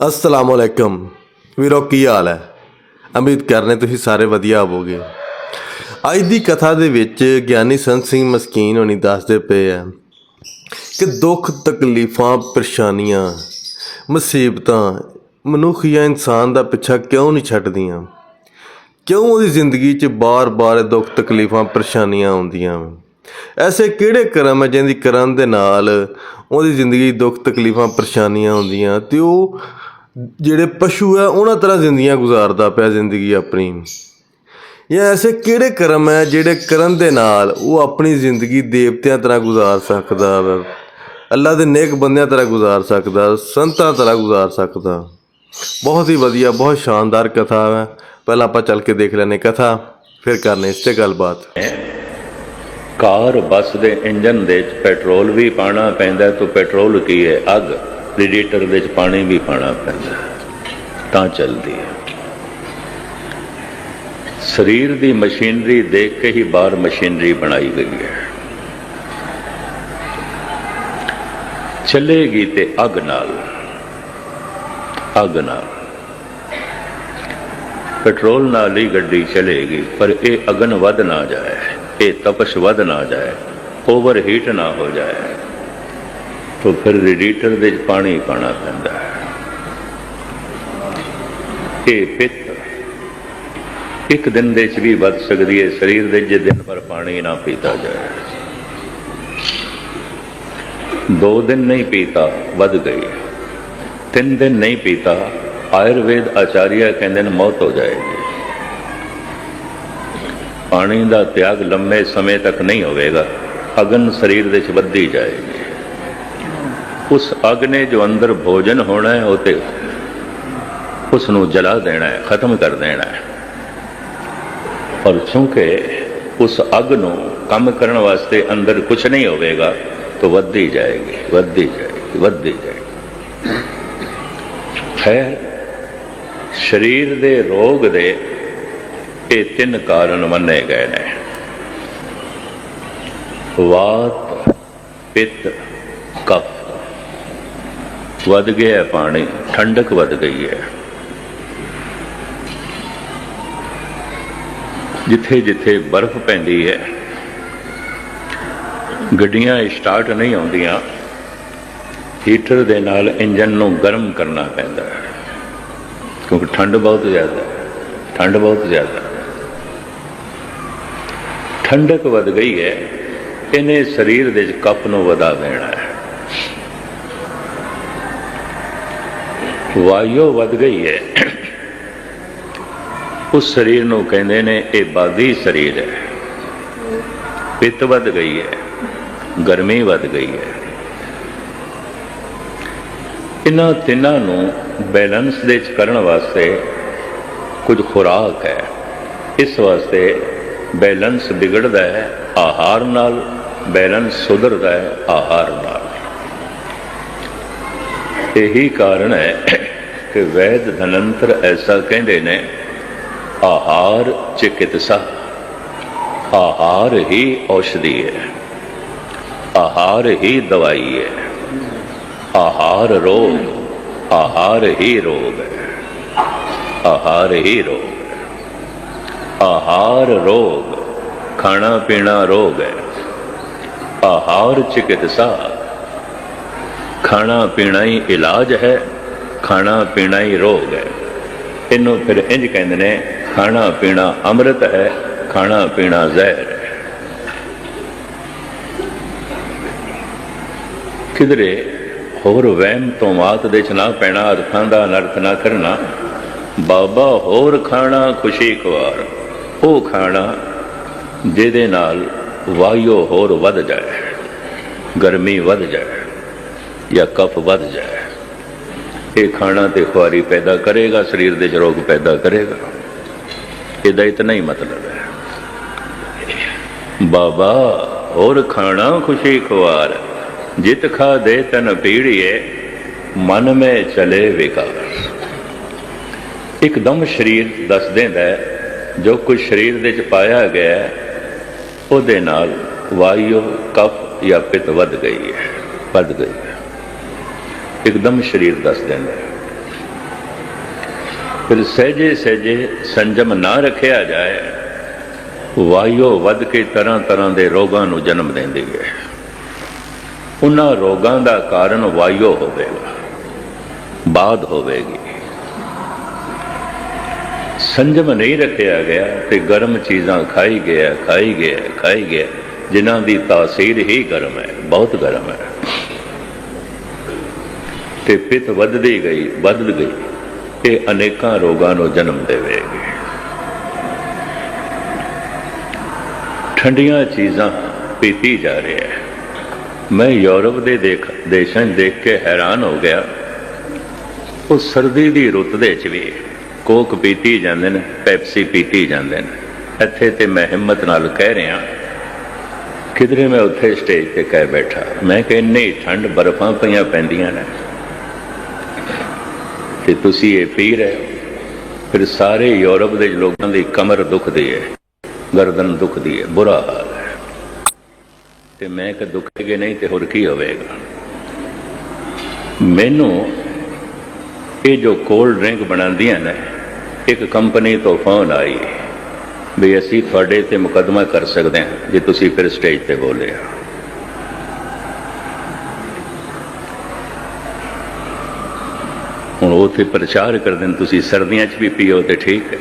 ਅਸਲਾਮ ਅਲੈਕਮ। ਵੀਰੋ, ਕੀ ਹਾਲ ਹੈ? ਉਮੀਦ ਕਰਨੇ ਤੁਸੀਂ ਸਾਰੇ ਵਧੀਆ ਹੋਵੋਗੇ। ਅੱਜ ਦੀ ਕਥਾ ਦੇ ਵਿੱਚ ਗਿਆਨੀ ਸੰਤ ਸਿੰਘ ਮਸਕੀਨ ਹੋਣੀ ਦੱਸਦੇ ਪਏ ਆ ਕਿ ਦੁੱਖ, ਤਕਲੀਫਾਂ, ਪਰੇਸ਼ਾਨੀਆਂ, ਮੁਸੀਬਤਾਂ ਮਨੁੱਖ ਜਾਂ ਇਨਸਾਨ ਦਾ ਪਿੱਛਾ ਕਿਉਂ ਨਹੀਂ ਛੱਡਦੀਆਂ? ਕਿਉਂ ਉਹਦੀ ਜ਼ਿੰਦਗੀ 'ਚ ਬਾਰ-ਬਾਰ ਦੁੱਖ, ਤਕਲੀਫਾਂ, ਪਰੇਸ਼ਾਨੀਆਂ ਆਉਂਦੀਆਂ? ਐਸੇ ਕਿਹੜੇ ਕਰਮ ਹੈ ਜਿਹਦੀ ਕਰਨ ਦੇ ਨਾਲ ਉਹਦੀ ਜ਼ਿੰਦਗੀ 'ਚ ਦੁੱਖ, ਤਕਲੀਫਾਂ, ਪਰੇਸ਼ਾਨੀਆਂ ਆਉਂਦੀਆਂ ਤੇ ਉਹ ਜਿਹੜੇ ਪਸ਼ੂ ਹੈ ਉਹਨਾਂ ਤਰ੍ਹਾਂ ਜ਼ਿੰਦਗੀਆਂ ਗੁਜ਼ਾਰਦਾ ਪਿਆ ਜ਼ਿੰਦਗੀ ਆਪਣੀ। ਜਾਂ ਐਸੇ ਕਿਹੜੇ ਕਰਮ ਹੈ ਜਿਹੜੇ ਕਰਨ ਦੇ ਨਾਲ ਉਹ ਆਪਣੀ ਜ਼ਿੰਦਗੀ ਦੇਵਤਿਆਂ ਤਰ੍ਹਾਂ ਗੁਜ਼ਾਰ ਸਕਦਾ ਵਾ? ਅੱਲਾ ਦੇ ਨੇਕ ਬੰਦਿਆਂ ਤਰ੍ਹਾਂ ਗੁਜ਼ਾਰ ਸਕਦਾ, ਸੰਤਾਂ ਤਰ੍ਹਾਂ ਗੁਜ਼ਾਰ ਸਕਦਾ। ਬਹੁਤ ਹੀ ਵਧੀਆ, ਬਹੁਤ ਸ਼ਾਨਦਾਰ ਕਥਾ ਹੈ ਪਹਿਲਾਂ ਆਪਾਂ ਚੱਲ ਕੇ ਦੇਖ ਲੈਨੇ ਕਥਾ, ਫਿਰ ਕਰਨੇ ਇਸ ਤੇ ਗੱਲਬਾਤ। ਕਾਰ, ਬੱਸ ਦੇ ਇੰਜਨ ਦੇ ਵਿੱਚ ਪੈਟਰੋਲ ਵੀ ਪਾਣਾ ਪੈਂਦਾ, ਤਾਂ ਪੈਟਰੋਲ ਕੀ ਹੈ? ਅੱਗ। ਰੇਡੀਏਟਰ ਵਿੱਚ ਪਾਣੀ ਵੀ ਪਾਣਾ ਪੈਂਦਾ ਤਾਂ ਚੱਲਦੀ ਹੈ। ਸਰੀਰ ਦੀ ਮਸ਼ੀਨਰੀ ਦੇਖ ਕੇ ਹੀ ਬਾਹਰ ਮਸ਼ੀਨਰੀ ਬਣਾਈ ਗਈ ਹੈ। ਚੱਲੇਗੀ ਤੇ ਅੱਗ ਨਾਲ ਅੱਗ ਨਾਲ। ਪੈਟਰੋਲ ਨਾਲ ਹੀ ਗੱਡੀ ਚਲੇਗੀ, ਪਰ ਇਹ ਅਗਨ ਵੱਧ ਨਾ ਜਾਏ, ਇਹ ਤਪਸ਼ ਵੱਧ ਨਾ ਜਾਏ ਓਵਰ ਹੀਟ ਨਾ ਹੋ ਜਾਏ। तो ਫਿਰ ਰੇਡੀਏਟਰ ਦੇ ਵਿੱਚ ਪਾਣੀ ਪਾਣਾ ਪੈਂਦਾ ਇਹ ਪਿੱਤ ਇੱਕ ਦਿਨ ਦੇ ਵਿੱਚ ਵੀ ਵੱਧ ਸਕਦੀ ਹੈ, ਸਰੀਰ ਦੇ ਜੇ ਦਿਨ ਭਰ ਪਾਣੀ ਨਾ ਪੀਤਾ ਜਾਏ। ਦੋ ਦਿਨ ਨਹੀਂ ਪੀਤਾ, ਵੱਧ ਗਈ ਤਿੰਨ ਦਿਨ ਨਹੀਂ ਪੀਤਾ, ਆਯੁਰਵੇਦ ਆਚਾਰੀਆ ਕਹਿੰਦੇ ਨੇ ਮੌਤ ਹੋ ਜਾਏਗੀ। ਪਾਣੀ ਦਾ ਤਿਆਗ ਲੰਮੇ ਸਮੇਂ ਤੱਕ ਨਹੀਂ ਹੋਵੇਗਾ, ਅਗਨ ਸਰੀਰ ਦੇ ਵਿੱਚ ਵੱਧਦੀ ਜਾਏਗੀ। ਉਸ ਅਗ ਨੇ ਜੋ ਅੰਦਰ ਭੋਜਨ ਹੋਣਾ ਹੈ, ਉਹ ਤੇ ਉਸ ਨੂੰ ਜਲਾ ਦੇਣਾ ਹੈ, ਖਤਮ ਕਰ ਦੇਣਾ ਹੈ। ਔਰ ਕਿਉਂਕਿ ਉਸ ਅਗ ਨੂੰ ਕੰਮ ਕਰਨ ਵਾਸਤੇ ਅੰਦਰ ਕੁਝ ਨਹੀਂ ਹੋਵੇਗਾ, ਤਾਂ ਵੱਧਦੀ ਜਾਏਗੀ ਵੱਧਦੀ ਜਾਏਗੀ ਵੱਧਦੀ ਜਾਏਗੀ। ਖੈਰ ਸਰੀਰ ਦੇ ਰੋਗ ਦੇ ਇਹ ਤਿੰਨ ਕਾਰਨ ਮੰਨੇ ਗਏ ਨੇ। ਵਾਤ, ਪਿੱਤ ਵੱਧ ਗਿਆ ਪਾਣੀ, ਠੰਡਕ ਵੱਧ ਗਈ ਹੈ। ਜਿੱਥੇ ਜਿੱਥੇ ਬਰਫ਼ ਪੈਂਦੀ ਹੈ, ਗੱਡੀਆਂ ਸਟਾਰਟ ਨਹੀਂ ਆਉਂਦੀਆਂ ਹੀਟਰ ਦੇ ਨਾਲ ਇੰਜਨ ਨੂੰ ਗਰਮ ਕਰਨਾ ਪੈਂਦਾ ਹੈ। ਕਿਉਂਕਿ ਠੰਡ ਬਹੁਤ ਜ਼ਿਆਦਾ ਹੈ, ਠੰਡ ਬਹੁਤ ਜ਼ਿਆਦਾ ਹੈ। ਠੰਡਕ ਵੱਧ ਗਈ ਹੈ, ਇਹਨੇ ਸਰੀਰ ਦੇ ਵਿੱਚ ਕਪ ਨੂੰ ਵਧਾ ਦੇਣਾ ਹੈ। ਵਾਯੂ ਵੱਧ ਗਈ ਹੈ। ਉਸ ਸਰੀਰ ਨੂੰ ਕਹਿੰਦੇ ਨੇ ਇਹ ਬਾਦੀ ਸਰੀਰ ਹੈ। ਪਿੱਤ ਵੱਧ ਗਈ ਹੈ, ਗਰਮੀ ਵੱਧ ਗਈ ਹੈ। ਇਹਨਾਂ ਤਿੰਨਾਂ ਨੂੰ ਬੈਲੈਂਸ ਦੇ ਵਿੱਚ ਕਰਨ ਵਾਸਤੇ ਕੁਝ ਖੁਰਾਕ ਹੈ। ਇਸ ਵਾਸਤੇ ਬੈਲੈਂਸ ਵਿਗੜਦਾ ਹੈ, ਆਹਾਰ ਨਾਲ ਬੈਲੈਂਸ ਸੁਧਰਦਾ ਹੈ, ਆਹਾਰ ਨਾਲ। ਇਹੀ ਕਾਰਨ ਹੈ ਕਿ ਵੈਦ ਧਨੰਤਰ ਐਸਾ ਕਹਿੰਦੇ ਨੇ, ਆਹਾਰ ਚਿਕਿਤਸਾ ਆਹਾਰ ਹੀ ਔਸ਼ਧੀ ਹੈ, ਆਹਾਰ ਹੀ ਦਵਾਈ ਹੈ, ਆਹਾਰ ਰੋਗ, ਆਹਾਰ ਹੀ ਰੋਗ ਹੈ, ਆਹਾਰ ਹੀ ਰੋਗ ਹੈ, ਆਹਾਰ ਰੋਗ, ਖਾਣਾ ਪੀਣਾ ਰੋਗ ਹੈ, ਆਹਾਰ ਚਿਕਿਤਸਾ ਖਾਣਾ ਪੀਣਾ ਹੀ ਇਲਾਜ ਹੈ, ਖਾਣਾ ਪੀਣਾ ਹੀ ਰੋਗ ਹੈ। ਇਹਨੂੰ ਫਿਰ ਇੰਜ ਕਹਿੰਦੇ ਨੇ, ਖਾਣਾ ਪੀਣਾ ਅੰਮ੍ਰਿਤ ਹੈ, ਖਾਣਾ ਪੀਣਾ ਜ਼ਹਿਰ ਹੈ। ਕਿਧਰੇ ਹੋਰ ਵਹਿਮ ਤੋਂ ਮਾਤ ਦੇ ਚ ਨਾ ਪੈਣਾ, ਅਰਥਾਂ ਦਾ ਅਨਰਥ ਨਾ ਕਰਨਾ। ਬਾਬਾ ਹੋਰ ਖਾਣਾ ਖੁਸ਼ੀ ਖਵਾਰ, ਉਹ ਖਾਣਾ ਜਿਹਦੇ ਨਾਲ ਵਾਯੋ ਹੋਰ ਵੱਧ ਜਾਏ, ਗਰਮੀ ਵੱਧ ਜਾਏ। ਜਾਂ ਕਫ ਵੱਧ ਜਾਏ। ਇਹ ਖਾਣਾ ਤੇ ਖੁਆਰੀ ਪੈਦਾ ਕਰੇਗਾ, ਸਰੀਰ ਦੇ ਚ ਰੋਗ ਪੈਦਾ ਕਰੇਗਾ। ਇਹਦਾ ਇਤਨਾ ਹੀ ਮਤਲਬ ਹੈ। ਬਾਬਾ, ਹੋਰ ਖਾਣਾ ਖੁਸ਼ੀ ਖੁਆਰ। ਜਿਤ ਖਾ ਦੇ ਤਨ ਪੀੜੀਏ, ਮਨ ਮੇ ਚਲੇ ਵਿਕਾਰ। ਇੱਕਦਮ ਸਰੀਰ ਦੱਸ ਦਿੰਦਾ ਜੋ ਕੁਝ ਸਰੀਰ ਦੇ ਚ ਪਾਇਆ ਗਿਆ ਉਹਦੇ ਨਾਲ ਵਾਯੂ, ਕਫ ਜਾਂ ਪਿਤ ਵੱਧ ਗਈ ਹੈ, ਵੱਧ ਗਈ ਹੈ। ਇੱਕਦਮ ਸਰੀਰ ਦੱਸ ਦਿੰਦਾ ਹੈ। ਫਿਰ ਸਹਿਜੇ ਸਹਿਜੇ ਸੰਜਮ ਨਾ ਰੱਖਿਆ ਜਾਏ ਵਾਯੋ ਵੱਧ ਕੇ ਤਰ੍ਹਾਂ ਤਰ੍ਹਾਂ ਦੇ ਰੋਗਾਂ ਨੂੰ ਜਨਮ ਦਿੰਦੀ ਹੈ ਉਹਨਾਂ ਰੋਗਾਂ ਦਾ ਕਾਰਨ ਵਾਯੋ ਹੋਵੇਗਾ ਬਾਦ ਹੋਵੇਗੀ। ਸੰਜਮ ਨਹੀਂ ਰੱਖਿਆ ਗਿਆ ਤੇ ਗਰਮ ਚੀਜ਼ਾਂ ਖਾਈ ਗਿਆ ਖਾਈ ਗਿਆ ਖਾਈ ਗਿਆ, ਜਿਨ੍ਹਾਂ ਦੀ ਤਾਸੀਰ ਹੀ ਗਰਮ ਹੈ, ਬਹੁਤ ਗਰਮ ਹੈ। ਤੇ ਪਿਤ ਵੱਧਦੀ ਗਈ ਵੱਧ ਗਈ। ਇਹ ਅਨੇਕਾਂ ਰੋਗਾਂ ਨੂੰ ਜਨਮ ਦੇਵੇਗੀ। ਠੰਡੀਆਂ ਚੀਜ਼ਾਂ ਪੀਤੀ ਜਾ ਰਹੀ ਹੈ। ਮੈਂ ਯੂਰਪ ਦੇ ਦੇਖ, ਦੇਸ਼ਾਂ 'ਚ ਦੇਖ ਕੇ ਹੈਰਾਨ ਹੋ ਗਿਆ। ਉਹ ਸਰਦੀ ਦੀ ਰੁੱਤ ਦੇ ਵਿੱਚ ਵੀ ਕੋਕ ਪੀਤੀ ਜਾਂਦੇ ਨੇ, ਪੈਪਸੀ ਪੀਤੀ ਜਾਂਦੇ ਨੇ। ਇੱਥੇ ਤੇ ਮੈਂ ਹਿੰਮਤ ਨਾਲ ਕਹਿ ਰਿਹਾ, ਕਿਧਰੇ ਮੈਂ ਉੱਥੇ ਸਟੇਜ ਤੇ ਕਹਿ ਬੈਠਾ। ਮੈਂ ਕਿ ਇੰਨੀ ਠੰਡ ਬਰਫਾਂ ਪਈਆਂ ਪੈਂਦੀਆਂ ਨੇ। ਤੇ ਤੁਸੀਂ ਇਹ ਪੀ ਰਹੇ ਹੋ। ਫਿਰ ਸਾਰੇ ਯੂਰਪ ਦੇ ਲੋਕਾਂ ਦੀ ਕਮਰ ਦੁਖਦੀ ਹੈ। ਗਰਦਨ ਦੁਖਦੀ ਹੈ। ਬੁਰਾ ਹਾਲ ਹੈ। ਤੇ ਮੈਂ ਕਿ ਦੁਖੇਗੇ ਨਹੀਂ ਤੇ ਹੋਰ ਕੀ ਹੋਵੇਗਾ? ਮੈਨੂੰ ਇਹ ਜੋ ਕੋਲਡ ਡਰਿੰਕ ਬਣਾਉਂਦੀਆਂ ਨੇ, ਇੱਕ ਕੰਪਨੀ ਤੋਂ ਫੋਨ ਆਈ ਵੀ ਅਸੀਂ ਤੁਹਾਡੇ ਤੇ ਮੁਕੱਦਮਾ ਕਰ ਸਕਦੇ ਹਾਂ, ਜੇ ਤੁਸੀਂ ਫਿਰ ਸਟੇਜ ਤੇ ਬੋਲੇ ਉਹ ਤੇ ਪ੍ਰਚਾਰ ਕਰਦੇ ਨੇ, ਤੁਸੀਂ ਸਰਦੀਆਂ 'ਚ ਵੀ ਪੀਓ ਤੇ ਠੀਕ ਹੈ।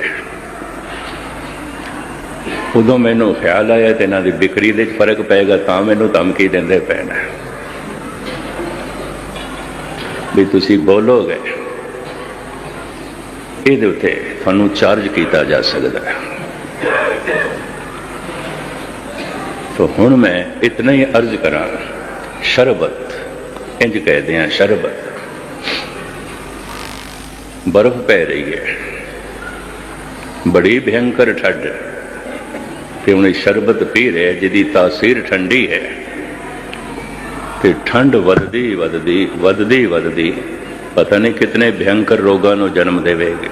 ਉਦੋਂ ਮੈਨੂੰ ਖਿਆਲ ਆਇਆ ਤੇ ਇਹਨਾਂ ਦੀ ਵਿਕਰੀ ਦੇ 'ਚ ਫ਼ਰਕ ਪਏਗਾ, ਤਾਂ ਮੈਨੂੰ ਧਮਕੀ ਦਿੰਦੇ ਪੈਣ। ਵੀ ਤੁਸੀਂ ਬੋਲੋਗੇ, ਇਹਦੇ ਉੱਤੇ ਤੁਹਾਨੂੰ ਚਾਰਜ ਕੀਤਾ ਜਾ ਸਕਦਾ ਹੈ। ਤੋ ਹੁਣ ਮੈਂ ਇਤਨਾ ਹੀ ਅਰਜ਼ ਕਰਾਂ, ਸ਼ਰਬਤ, ਇੰਜ ਕਹਦੇ ਆ ਸ਼ਰਬਤ। ਬਰਫ਼ ਪੈ ਰਹੀ ਹੈ। ਬੜੀ ਭਿਆਨਕ ਠੰਡ। ਤੇ ਉਹਨੇ ਸ਼ਰਬਤ ਪੀ ਰਿਹਾ ਜਿਹਦੀ ਤਾਸੀਰ ਠੰਡੀ ਹੈ। ਤੇ ਠੰਡ ਵੱਧਦੀ ਵੱਧਦੀ ਵੱਧਦੀ ਵੱਧਦੀ। ਪਤਾ ਨਹੀਂ ਕਿਤਨੇ ਭਿਆਨਕ ਰੋਗਾਂ ਨੂੰ ਜਨਮ ਦੇਵੇਗੀ।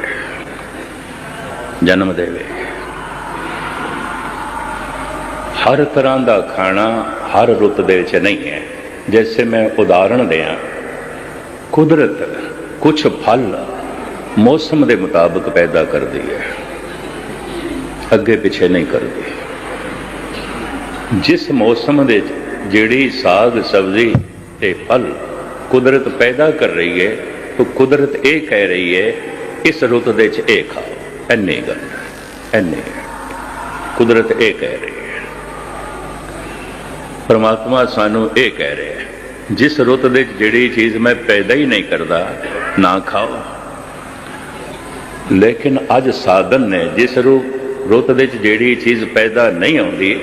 ਜਨਮ ਦੇਵੇਗੀ। ਹਰ ਤਰ੍ਹਾਂ ਦਾ ਖਾਣਾ ਹਰ ਰੁੱਤ ਦੇ ਵਿੱਚ ਨਹੀਂ ਹੈ। ਜੈਸੇ ਮੈਂ ਉਦਾਹਰਣ ਦਿਆਂ, ਕੁਦਰਤ ਕੁਝ ਫਲ ਮੌਸਮ ਦੇ ਮੁਤਾਬਕ ਪੈਦਾ ਕਰਦੀ ਹੈ। ਅੱਗੇ ਪਿੱਛੇ ਨਹੀਂ ਕਰਦੀ। ਜਿਸ ਮੌਸਮ ਦੇ ਜਿਹੜੀ ਸਾਗ, ਸਬਜ਼ੀ ਤੇ ਫਲ ਕੁਦਰਤ ਪੈਦਾ ਕਰ ਰਹੀ ਹੈ, ਉਹ ਕੁਦਰਤ ਇਹ ਕਹਿ ਰਹੀ ਹੈ, ਇਸ ਰੁੱਤ ਦੇ ਵਿੱਚ ਇਹ ਖਾਓ ਐਨੇ ਗੱਲ, ਐਨੇ ਕੁਦਰਤ ਇਹ ਕਹਿ ਰਹੀ ਹੈ। ਪਰਮਾਤਮਾ ਸਾਨੂੰ ਇਹ ਕਹਿ ਰਿਹਾ ਹੈ, ਜਿਸ ਰੁੱਤ ਦੇ ਵਿੱਚ ਜਿਹੜੀ ਚੀਜ਼ ਮੈਂ ਪੈਦਾ ਹੀ ਨਹੀਂ ਕਰਦਾ, ਨਾ ਖਾਓ। ਲੇਕਿਨ ਅੱਜ ਸਾਧਨ ਨੇ, ਜਿਸ ਰੂਪ ਰੁੱਤ ਦੇ ਵਿੱਚ ਜਿਹੜੀ ਚੀਜ਼ ਪੈਦਾ ਨਹੀਂ ਆਉਂਦੀ,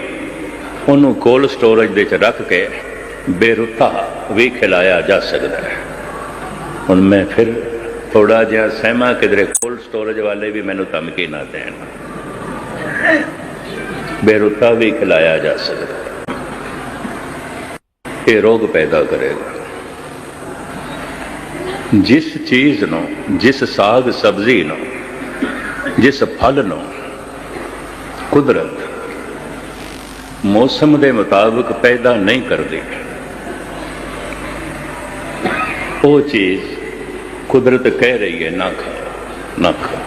ਉਹਨੂੰ ਕੋਲ ਸਟੋਰੇਜ ਦੇ ਵਿੱਚ ਰੱਖ ਕੇ ਬੇਰੁੱਤਾ ਵੀ ਖਿਲਾਇਆ ਜਾ ਸਕਦਾ ਹੈ। ਹੁਣ ਮੈਂ ਫਿਰ ਥੋੜਾ ਜਿਹਾ ਸਹਿਮਾ ਕਿਧਰੇ ਕੋਲ ਸਟੋਰੇਜ ਵਾਲੇ ਵੀ ਮੈਨੂੰ ਧਮਕੀ ਨਾ ਦੇਣ। ਬੇਰੁੱਤਾ ਵੀ ਖਿਲਾਇਆ ਜਾ ਸਕਦਾ ਇਹ ਰੋਗ ਪੈਦਾ ਕਰੇਗਾ। ਜਿਸ ਚੀਜ਼ ਨੂੰ, ਜਿਸ ਸਾਗ ਸਬਜ਼ੀ ਨੂੰ, ਜਿਸ ਫਲ ਨੂੰ ਕੁਦਰਤ ਮੌਸਮ ਦੇ ਮੁਤਾਬਕ ਪੈਦਾ ਨਹੀਂ ਕਰਦੀ, ਉਹ ਚੀਜ਼ ਕੁਦਰਤ ਕਹਿ ਰਹੀ ਹੈ, ਨਾ ਖਾਓ ਨਾ ਖਾਓ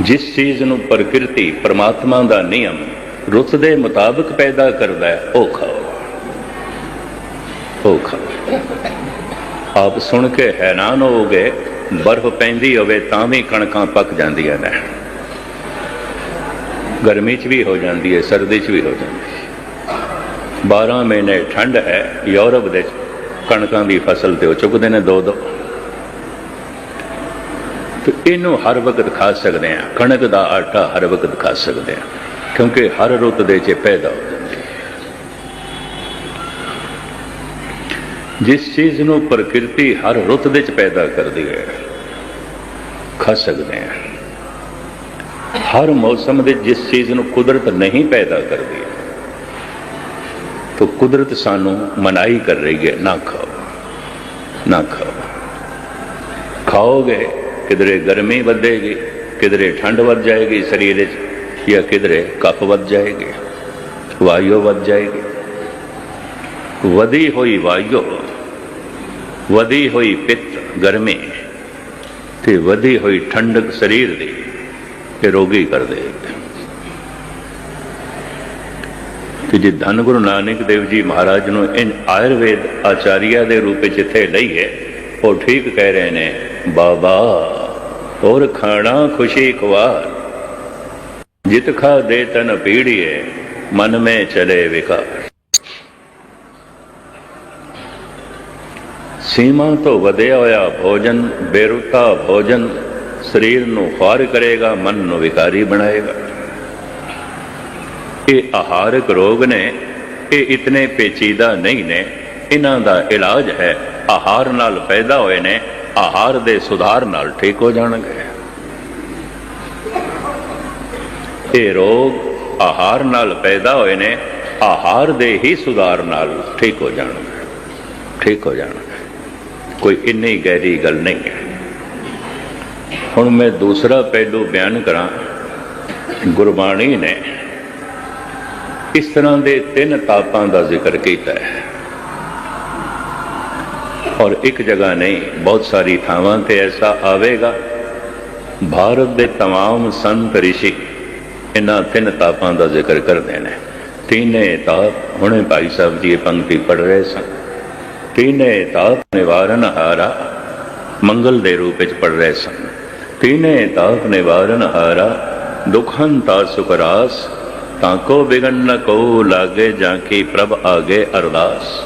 ਜਿਸ ਚੀਜ਼ ਨੂੰ ਪ੍ਰਕਿਰਤੀ, ਪਰਮਾਤਮਾ ਦਾ ਨਿਯਮ, ਰੁੱਤ ਦੇ ਮੁਤਾਬਕ ਪੈਦਾ ਕਰਦਾ ਹੈ, ਉਹ ਖਾਓ। ਉਹ ਖਾਓ। ਆਪ ਸੁਣ ਕੇ ਹੈਰਾਨ ਹੋਗੇ ਬਰਫ਼ ਪੈਂਦੀ ਹੋਵੇ ਤਾਂ ਵੀ ਕਣਕਾਂ ਪੱਕ ਜਾਂਦੀਆਂ ਨੇ। ਗਰਮੀ 'ਚ ਵੀ ਹੋ ਜਾਂਦੀ ਹੈ ਸਰਦੀ 'ਚ ਵੀ ਹੋ ਜਾਂਦੀ ਹੈ 12 ਮਹੀਨੇ ਠੰਡ ਹੈ ਯੂਰਪ ਦੇ ਕਣਕਾਂ ਦੀ ਫਸਲ ਤੇ ਉਹ ਚੁੱਕਦੇ ਨੇ ਦੋ ਦੋ ਤੇ ਇਹਨੂੰ ਹਰ ਵਕਤ ਖਾ ਸਕਦੇ ਆ ਕਣਕ ਦਾ ਆਟਾ ਹਰ ਵਕਤ ਖਾ ਸਕਦੇ ਆ ਕਿਉਂਕਿ ਹਰ ਰੁੱਤ ਦੇ 'ਚ ਪੈਦਾ ਹੋ ਜਾਂਦੀ ਹੈ ਜਿਸ ਚੀਜ਼ ਨੂੰ ਪ੍ਰਕਿਰਤੀ ਹਰ ਰੁੱਤ ਦੇ 'ਚ ਪੈਦਾ ਕਰਦੀ ਹੈ, ਖਾ ਸਕਦੇ ਹਾਂ। ਹਰ ਮੌਸਮ ਦੇ ਜਿਸ ਚੀਜ਼ ਨੂੰ ਕੁਦਰਤ ਨਹੀਂ ਪੈਦਾ ਕਰਦੀ, ਤਾਂ ਕੁਦਰਤ ਸਾਨੂੰ ਮਨਾਈ ਕਰ ਰਹੀ ਹੈ, ਨਾ ਖਾਓ ਨਾ ਖਾਓ। ਖਾਓਗੇ, ਕਿਧਰੇ ਗਰਮੀ ਵਧੇਗੀ, ਕਿਧਰੇ ਠੰਡ ਵੱਧ ਜਾਏਗੀ ਸਰੀਰ ਵਿੱਚ, ਜਾਂ ਕਿਧਰੇ ਕਫ ਵੱਧ ਜਾਏਗੀ, ਵਾਯੂ ਵੱਧ ਜਾਏਗੀ। ਵਧੀ ਹੋਈ ਵਾਯੂ, ਵਧੀ ਹੋਈ ਪਿੱਤ ਗਰਮੀ ਤੇ ਵਧੀ ਹੋਈ ਠੰਡਕ ਸਰੀਰ ਦੀ ਤੇ ਰੋਗੀ ਕਰ ਦੇ ਤੇ ਜੇ ਧੰਨ ਗੁਰੂ ਨਾਨਕ ਦੇਵ ਜੀ ਮਹਾਰਾਜ ਨੂੰ ਇਨ ਆਯੁਰਵੇਦ ਆਚਾਰੀਆ ਦੇ ਰੂਪ ਵਿੱਚ ਇੱਥੇ ਲਈਏ ਉਹ ਠੀਕ ਕਹਿ ਰਹੇ ਨੇ, ਬਾਬਾ, ਹੋਰ ਖਾਣਾ ਖੁਸ਼ੀ ਖਵਾਰ। ਜਿਤ ਖਾ ਦੇ ਤਨ ਪੀੜੀਏ, ਮਨ ਮੇ ਚਲੇ ਵਿਕਾਰ ਸੀਮਾ ਤੋਂ ਵਧਿਆ ਹੋਇਆ ਭੋਜਨ, ਬੇਰੁਤਾ ਭੋਜਨ ਸਰੀਰ ਨੂੰ ਖਾਰ ਕਰੇਗਾ, ਮਨ ਨੂੰ ਵਿਕਾਰੀ ਬਣਾਏਗਾ। ਇਹ ਆਹਾਰਕ ਰੋਗ ਨੇ, ਇਹ ਇਤਨੇ ਪੇਚੀਦਾ ਨਹੀਂ ਨੇ, ਇਹਨਾਂ ਦਾ ਇਲਾਜ ਹੈ, ਆਹਾਰ ਨਾਲ ਪੈਦਾ ਹੋਏ ਨੇ, ਆਹਾਰ ਦੇ ਸੁਧਾਰ ਨਾਲ ਠੀਕ ਹੋ ਜਾਣਗੇ। ਇਹ ਰੋਗ ਆਹਾਰ ਨਾਲ ਪੈਦਾ ਹੋਏ ਨੇ, ਆਹਾਰ ਦੇ ਹੀ ਸੁਧਾਰ ਨਾਲ ਠੀਕ ਹੋ ਜਾਣਗੇ, ਠੀਕ ਹੋ ਜਾਣਗੇ। ਕੋਈ ਇੰਨੀ ਗਹਿਰੀ ਗੱਲ ਨਹੀਂ ਹੈ ਹੁਣ ਮੈਂ ਦੂਸਰਾ ਪਹਿਲੂ ਬਿਆਨ ਕਰਾਂ ਗੁਰਬਾਣੀ ਨੇ ਇਸ ਤਰ੍ਹਾਂ ਦੇ ਤਿੰਨ ਤਾਪਾਂ ਦਾ ਜ਼ਿਕਰ ਕੀਤਾ ਹੈ ਔਰ ਇੱਕ ਜਗ੍ਹਾ ਨਹੀਂ ਬਹੁਤ ਸਾਰੀ ਥਾਵਾਂ ਤੇ ਐਸਾ ਆਵੇਗਾ ਭਾਰਤ ਦੇ तमाम ਸੰਤ ਰਿਸ਼ੀ ਇਹਨਾਂ ਤਿੰਨ ਤਾਪਾਂ ਦਾ ਜ਼ਿਕਰ ਕਰਦੇ ਨੇ ਤੀਨੇ ਤਾਪ ਹੁਣੇ ਭਾਈ ਸਾਹਿਬ ਜੀ ਇਹ ਪੰਕਤੀ ਪੜ ਰਹੇ ਸਨ ਤੀਨੇ ਤਾਪ ਨਿਵਾਰਨ ਹਾਰਾ, ਮੰਗਲ ਦੇ ਰੂਪ ਵਿੱਚ ਪੜ ਰਹੇ ਸਨ। ਤੀਨੇ ਤਾਪ ਨਿਵਾਰਨ ਹਾਰਾ ਦੁਖਨ ਤਾ ਸੁਕਰਾਸ ਤਾਕੋ ਬਿਗਨ ਨ ਕੋ ਲਾਗੇ ਜਾਂ ਕੀ ਪ੍ਰਭ ਆਗੇ ਅਰਦਾਸ।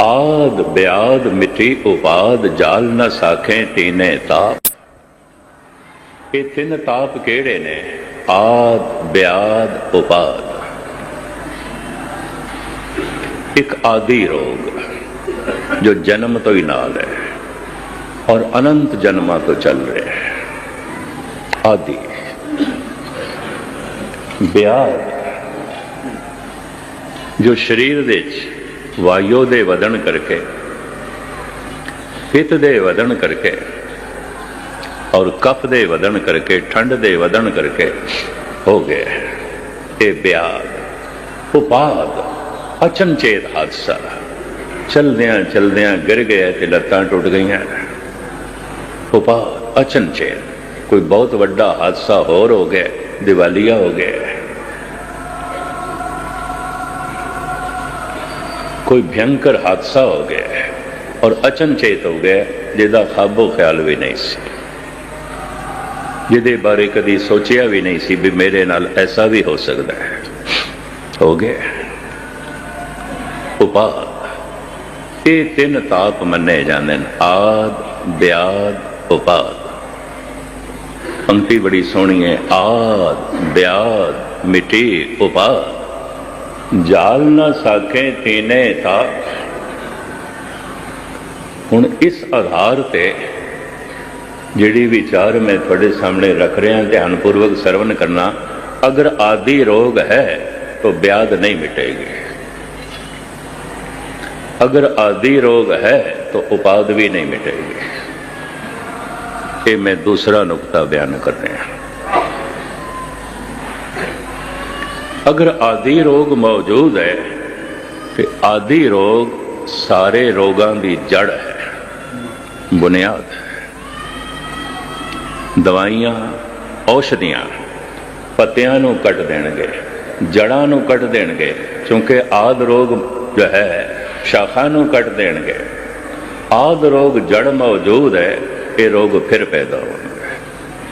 ਆਦ ਬਿਆਦ ਮਿੱਠੀ ਉਪਾਦ, ਜਾਲ ਨ ਸਾਖੇ ਤੀਨੇ ਤਾਪ ਇਹ ਤਿੰਨ ਤਾਪ ਕਿਹੜੇ ਨੇ? ਆਦ, ਬਿਆਦ, ਉਪਾਦ। ਇੱਕ ਆਦੀ ਰੋਗ ਜੋ ਜਨਮ ਤੋਂ ਹੀ ਨਾਲ ਹੈ ਔਰ ਅਨੰਤ ਜਨਮਾਂ ਤੋਂ ਚੱਲ ਰਿਹਾ ਹੈ। ਆਦੀ। ਬਿਆਦ ਜੋ ਸਰੀਰ ਦੇ ਵਿੱਚ ਵਾਯੂ ਦੇ ਵਧਣ ਕਰਕੇ, ਪਿੱਤ ਦੇ ਵਧਣ ਕਰਕੇ ਔਰ ਕਫ ਦੇ ਵਧਣ ਕਰਕੇ, ਠੰਡ ਦੇ ਵਧਣ ਕਰਕੇ ਹੋ ਗਿਆ ਇਹ ਬਿਆਦ ਉਪਾਦ। ਅਚਨਚੇਤ ਹਾਦਸਾ ਚਲਦਿਆਂ ਚਲਦਿਆਂ ਗਿਰ ਗਿਆ ਤੇ ਲੱਤਾਂ ਟੁੱਟ ਗਈਆਂ। ਉਪਾ ਅਚਨਚੇਤ ਕੋਈ ਬਹੁਤ ਵੱਡਾ ਹਾਦਸਾ ਹੋਰ ਹੋ ਗਿਆ, ਦੀਵਾਲੀਆ ਹੋ ਗਿਆ। ਕੋਈ ਭਿਆਨਕ ਹਾਦਸਾ ਹੋ ਗਿਆ ਔਰ ਅਚਨਚੇਤ ਹੋ ਗਿਆ, ਜਿਹਦਾ ਖਾਬੋ ਖਿਆਲ ਵੀ ਨਹੀਂ ਸੀ। ਜਿਹਦੇ ਬਾਰੇ ਕਦੀ ਸੋਚਿਆ ਵੀ ਨਹੀਂ ਸੀ ਵੀ ਮੇਰੇ ਨਾਲ ਐਸਾ ਵੀ ਹੋ ਸਕਦਾ ਹੈ। ਹੋ ਗਿਆ। ਉਪਾਦ ਇਹ ਤਿੰਨ ਤਾਪ ਮੰਨੇ ਜਾਂਦੇ ਨੇ, ਆਦ, ਬਿਆਦ, ਉਪਾਦ। ਪੰਕਤੀ ਬੜੀ ਸੋਹਣੀ ਹੈ, ਆਦ, ਬਿਆਦ, ਮਿੱਟੀ, ਉਪਾਦ। ਜਾਲ ਨਾ ਸਾਖੇ ਤੀਨੇ ਤਾਪ। ਹੁਣ ਇਸ ਆਧਾਰ ਤੇ ਜਿਹੜੀ ਵਿਚਾਰ ਮੈਂ ਤੁਹਾਡੇ ਸਾਹਮਣੇ ਰੱਖ ਰਿਹਾ, ਧਿਆਨਪੂਰਵਕ ਸਰਵਨ ਕਰਨਾ, ਅਗਰ ਆਦੀ ਰੋਗ ਹੈ, ਤਾਂ ਬਿਆਦ ਨਹੀਂ ਮਿਟੇਗੀ। अगर आदि रोग है तो उपाद भी नहीं मिटेगी ये मैं दूसरा नुक्ता बयान कर रहा हूं अगर आदि रोग मौजूद है तो आदि रोग सारे रोगों की जड़ है बुनियाद है ਦਵਾਈਆਂ ਔਸ਼ਧੀਆਂ ਪੱਤਿਆਂ ਨੂੰ ਕੱਟ ਦੇਣਗੇ ਜੜਾਂ ਨੂੰ ਕੱਟ ਦੇਣਗੇ ਕਿਉਂਕਿ ਆਦ ਰੋਗ ਜੋ ਹੈ ਸ਼ਾਖਾ ਨੂੰ ਕੱਟ ਦੇਣਗੇ। ਆਦ ਰੋਗ ਜੜ ਮੌਜੂਦ ਹੈ, ਇਹ ਰੋਗ ਫਿਰ ਪੈਦਾ ਹੋਣਗੇ,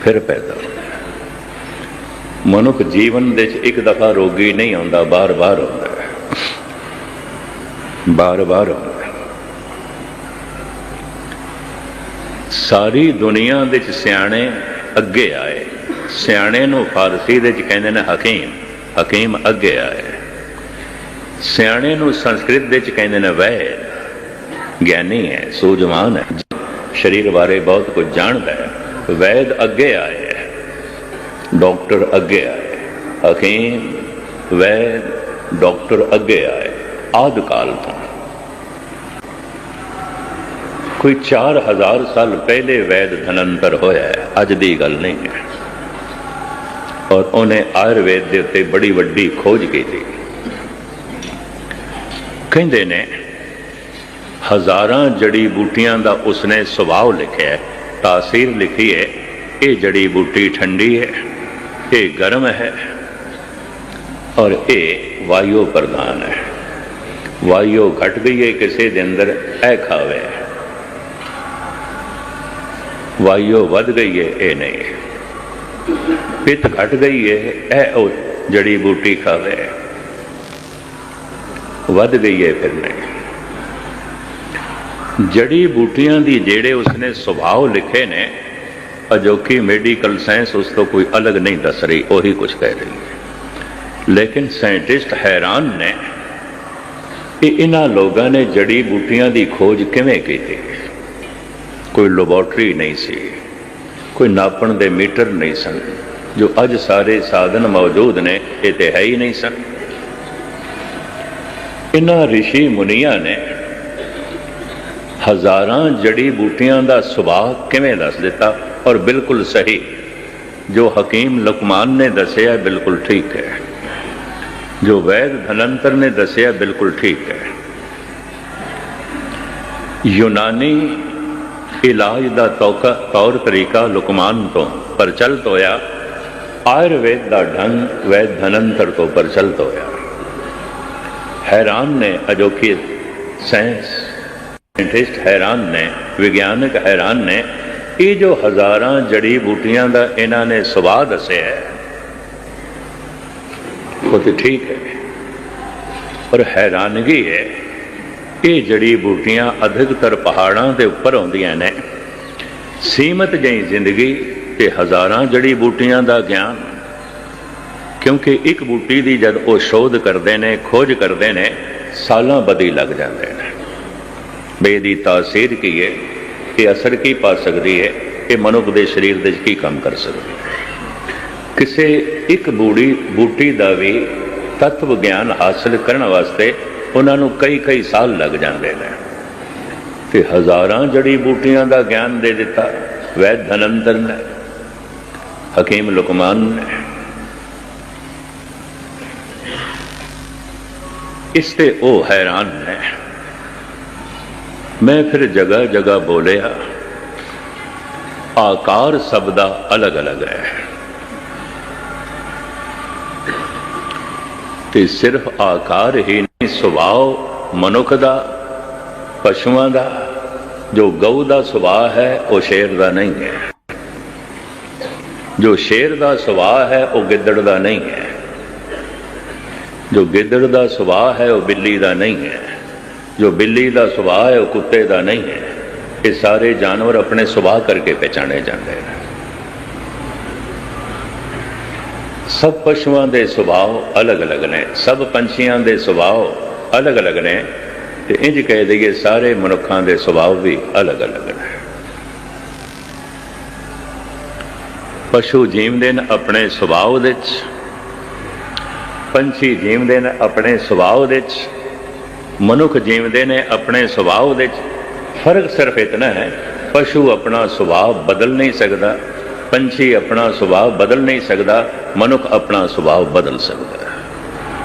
ਫਿਰ ਪੈਦਾ ਹੋਣਗੇ। ਮਨੁੱਖ ਜੀਵਨ ਦੇ ਵਿੱਚ ਇੱਕ ਦਫਾ ਰੋਗੀ ਨਹੀਂ ਆਉਂਦਾ, ਬਾਰ-ਬਾਰ ਆਉਂਦਾ ਹੈ। ਬਾਰ-ਬਾਰ ਆਉਂਦਾ ਸਾਰੀ ਦੁਨੀਆ ਦੇ ਵਿੱਚ ਸਿਆਣੇ ਅੱਗੇ ਆਏ। ਸਿਆਣੇ ਨੂੰ ਫਾਰਸੀ ਦੇ ਵਿੱਚ ਕਹਿੰਦੇ ਨੇ ਹਕੀਮ ਹਕੀਮ ਅੱਗੇ ਆਏ। ਸਿਆਣੇ ਨੂੰ ਸੰਸਕ੍ਰਿਤ ਦੇ ਵਿੱਚ ਕਹਿੰਦੇ ਨੇ ਵੈਦ ਗਿਆਨੀ ਹੈ, ਸੂਝਵਾਨ ਹੈ। ਸਰੀਰ ਬਾਰੇ ਬਹੁਤ ਕੁਝ ਜਾਣਦਾ ਹੈ। ਵੈਦ ਅੱਗੇ ਆਏ ਹੈ। ਡਾਕਟਰ ਅੱਗੇ ਆਏ ਹਕੀਮ ਵੈਦ, ਡਾਕਟਰ ਅੱਗੇ ਆਏ ਆਦ ਕਾਲ ਤੋਂ। ਕੋਈ 4000 ਸਾਲ ਪਹਿਲੇ ਵੈਦ ਧਨੰਤਰ ਹੋਇਆ ਅੱਜ ਦੀ ਗੱਲ ਨਹੀਂ ਹੈ। ਔਰ ਉਹਨੇ ਆਯੁਰਵੇਦ ਦੇ ਉੱਤੇ ਬੜੀ ਵੱਡੀ ਖੋਜ ਕੀਤੀ। ਕਹਿੰਦੇ ਨੇ, ਹਜ਼ਾਰਾਂ ਜੜੀ ਬੂਟੀਆਂ ਦਾ ਉਸਨੇ ਸੁਭਾਅ ਲਿਖਿਆ ਹੈ, ਤਾਸੀਰ ਲਿਖੀ ਹੈ, ਇਹ ਜੜੀ ਬੂਟੀ ਠੰਡੀ ਹੈ, ਇਹ ਗਰਮ ਹੈ ਔਰ ਇਹ ਵਾਯੂ ਪ੍ਰਧਾਨ ਹੈ। ਵਾਯੂ ਘਟ ਗਈ ਹੈ, ਕਿਸੇ ਦੇ ਅੰਦਰ ਇਹ ਖਾਵੇ ਵਾਯੂ ਵੱਧ ਗਈ ਹੈ, ਇਹ ਨਹੀਂ। ਪਿੱਤ ਘਟ ਗਈ ਹੈ, ਇਹ ਉਹ ਜੜੀ ਬੂਟੀ ਖਾਵੇ ਵੱਧ ਗਈ ਹੈ ਫਿਰ ਨਹੀਂ ਜੜੀ ਬੂਟੀਆਂ ਦੀ ਜਿਹੜੇ ਉਸਨੇ ਸੁਭਾਅ ਲਿਖੇ ਨੇ, ਅਜੋਕੀ ਮੈਡੀਕਲ ਸਾਇੰਸ ਉਸ ਤੋਂ ਕੋਈ ਅਲੱਗ ਨਹੀਂ ਦੱਸ ਰਹੀ, ਉਹੀ ਕੁਝ ਕਹਿ ਰਹੀ ਹੈ। ਲੇਕਿਨ ਸਾਇੰਟਿਸਟ ਹੈਰਾਨ ਨੇ ਕਿ ਇਹਨਾਂ ਲੋਕਾਂ ਨੇ ਜੜੀ ਬੂਟੀਆਂ ਦੀ ਖੋਜ ਕਿਵੇਂ ਕੀਤੀ। ਕੋਈ ਲੈਬੋਰਟਰੀ ਨਹੀਂ ਸੀ, ਕੋਈ ਨਾਪਣ ਦੇ ਮੀਟਰ ਨਹੀਂ ਸਨ, ਜੋ ਅੱਜ ਸਾਰੇ ਸਾਧਨ ਮੌਜੂਦ ਨੇ, ਇਹ ਤੇ ਹੈ ਹੀ ਨਹੀਂ ਸਨ। ਇਹਨਾਂ ਰਿਸ਼ੀ ਮੁਨੀਆਂ ਨੇ ਹਜ਼ਾਰਾਂ ਜੜੀ ਬੂਟੀਆਂ ਦਾ ਸੁਭਾਅ ਕਿਵੇਂ ਦੱਸ ਦਿੱਤਾ? ਔਰ ਬਿਲਕੁਲ ਸਹੀ, ਜੋ ਹਕੀਮ ਲੁਕਮਾਨ ਨੇ ਦੱਸਿਆ ਬਿਲਕੁਲ ਠੀਕ ਹੈ। ਜੋ ਵੈਦ ਧਨੰਤਰ ਨੇ ਦੱਸਿਆ ਬਿਲਕੁਲ ਠੀਕ ਹੈ। ਯੂਨਾਨੀ ਇਲਾਜ ਦਾ ਤੌਕਾ, ਤੌਰ ਤਰੀਕਾ ਲੁਕਮਾਨ ਤੋਂ ਪ੍ਰਚਲਿਤ ਹੋਇਆ ਆਯੁਰਵੇਦ ਦਾ ਢੰਗ ਵੈਦ ਧਨੰਤਰ ਤੋਂ ਪ੍ਰਚਲਿਤ ਹੋਇਆ ਹੈਰਾਨ ਨੇ ਅਜੋਕੀ ਸਾਇੰਸ ਸਾਇੰਟਿਸਟ ਹੈਰਾਨ ਨੇ, ਵਿਗਿਆਨਕ ਹੈਰਾਨ ਨੇ, ਇਹ ਜੋ ਹਜ਼ਾਰਾਂ ਜੜੀ ਬੂਟੀਆਂ ਦਾ ਇਹਨਾਂ ਨੇ ਸੁਭਾਅ ਦੱਸਿਆ ਹੈ, ਉਹ ਤੇ ਠੀਕ ਹੈ, ਪਰ ਹੈਰਾਨਗੀ ਹੈ, ਇਹ ਜੜੀ ਬੂਟੀਆਂ ਅਧਿਕਤਰ ਪਹਾੜਾਂ ਦੇ ਉੱਪਰ ਆਉਂਦੀਆਂ ਨੇ। ਸੀਮਤ ਜਿਹੀ ਜ਼ਿੰਦਗੀ ਤੇ ਹਜ਼ਾਰਾਂ ਜੜੀ ਬੂਟੀਆਂ ਦਾ ਗਿਆਨ ਕਿਉਂਕਿ ਇੱਕ ਬੂਟੀ ਦੀ ਜਦ ਉਹ ਸ਼ੋਧ ਕਰਦੇ ਨੇ, ਖੋਜ ਕਰਦੇ ਨੇ, ਸਾਲਾਂ ਬਦੀ ਲੱਗ ਜਾਂਦੇ ਨੇ। ਬੇਦੀ ਤਾਸੀਰ ਕੀ ਹੈ ਇਹ ਅਸਰ ਕੀ ਪਾ ਸਕਦੀ ਹੈ ਇਹ ਮਨੁੱਖ ਦੇ ਸਰੀਰ ਦੇ ਵਿੱਚ ਕੀ ਕੰਮ ਕਰ ਸਕਦੀ ਹੈ ਕਿਸੇ ਇੱਕ ਬੂੜੀ, ਬੂਟੀ ਦਾ ਵੀ ਤਤਵ ਗਿਆਨ ਹਾਸਲ ਕਰਨ ਵਾਸਤੇ ਉਹਨਾਂ ਨੂੰ ਕਈ ਕਈ ਸਾਲ ਲੱਗ ਜਾਂਦੇ ਨੇ। ਤੇ ਹਜ਼ਾਰਾਂ ਜੜੀ ਬੂਟੀਆਂ ਦਾ ਗਿਆਨ ਦੇ ਦਿੱਤਾ। ਵੈਦ ਧਨੰਤਰ ਨੇ, ਹਕੀਮ ਲੁਕਮਾਨ ਨੇ ਇਸ ਤੇ ਉਹ ਹੈਰਾਨ ਨੇ ਮੈਂ ਫਿਰ ਜਗ੍ਹਾ ਜਗ੍ਹਾ ਬੋਲਿਆ, ਆਕਾਰ ਸਭ ਦਾ ਅਲੱਗ ਅਲੱਗ ਹੈ। ਤੇ ਸਿਰਫ ਆਕਾਰ ਹੀ ਨਹੀਂ, ਸੁਭਾਅ ਮਨੁੱਖ ਦਾ, ਪਸ਼ੂਆਂ ਦਾ, ਜੋ ਗਊ ਦਾ ਸੁਭਾਅ ਹੈ, ਉਹ ਸ਼ੇਰ ਦਾ ਨਹੀਂ ਹੈ। ਜੋ ਸ਼ੇਰ ਦਾ ਸੁਭਾਅ ਹੈ, ਉਹ ਗਿੱਦੜ ਦਾ ਨਹੀਂ ਹੈ। ਜੋ ਗਿੱਦੜ ਦਾ ਸੁਭਾਅ ਹੈ, ਉਹ ਬਿੱਲੀ ਦਾ ਨਹੀਂ ਹੈ। ਜੋ ਬਿੱਲੀ ਦਾ ਸੁਭਾਅ ਹੈ, ਉਹ ਕੁੱਤੇ ਦਾ ਨਹੀਂ ਹੈ। ਇਹ ਸਾਰੇ ਜਾਨਵਰ ਆਪਣੇ ਸੁਭਾਅ ਕਰਕੇ ਪਛਾਣੇ ਜਾਂਦੇ ਨੇ। ਸਭ ਪਸ਼ੂਆਂ ਦੇ ਸੁਭਾਅ ਅਲੱਗ-ਅਲੱਗ ਨੇ। ਸਭ ਪੰਛੀਆਂ ਦੇ ਸੁਭਾਅ ਅਲੱਗ-ਅਲੱਗ ਨੇ। ਤੇ ਇੰਜ ਕਹਿ ਦਈਏ, ਸਾਰੇ ਮਨੁੱਖਾਂ ਦੇ ਸੁਭਾਅ ਵੀ ਅਲੱਗ-ਅਲੱਗ ਨੇ। ਪਸ਼ੂ ਜੀਵਦੇ ਨੇ ਆਪਣੇ ਸੁਭਾਅ ਦੇ ਵਿੱਚ। ਪੰਛੀ ਜੀਵਦੇ ਨੇ ਆਪਣੇ ਸੁਭਾਅ ਦੇ ਵਿੱਚ, ਮਨੁੱਖ ਜੀਵਦੇ ਨੇ ਆਪਣੇ ਸੁਭਾਅ ਦੇ ਵਿੱਚ। ਫ਼ਰਕ ਸਿਰਫ ਇਤਨਾ ਹੈ, ਪਸ਼ੂ ਆਪਣਾ ਸੁਭਾਅ ਬਦਲ ਨਹੀਂ ਸਕਦਾ, ਪੰਛੀ ਆਪਣਾ ਸੁਭਾਅ ਬਦਲ ਨਹੀਂ ਸਕਦਾ, ਮਨੁੱਖ ਆਪਣਾ ਸੁਭਾਅ ਬਦਲ ਸਕਦਾ ਹੈ।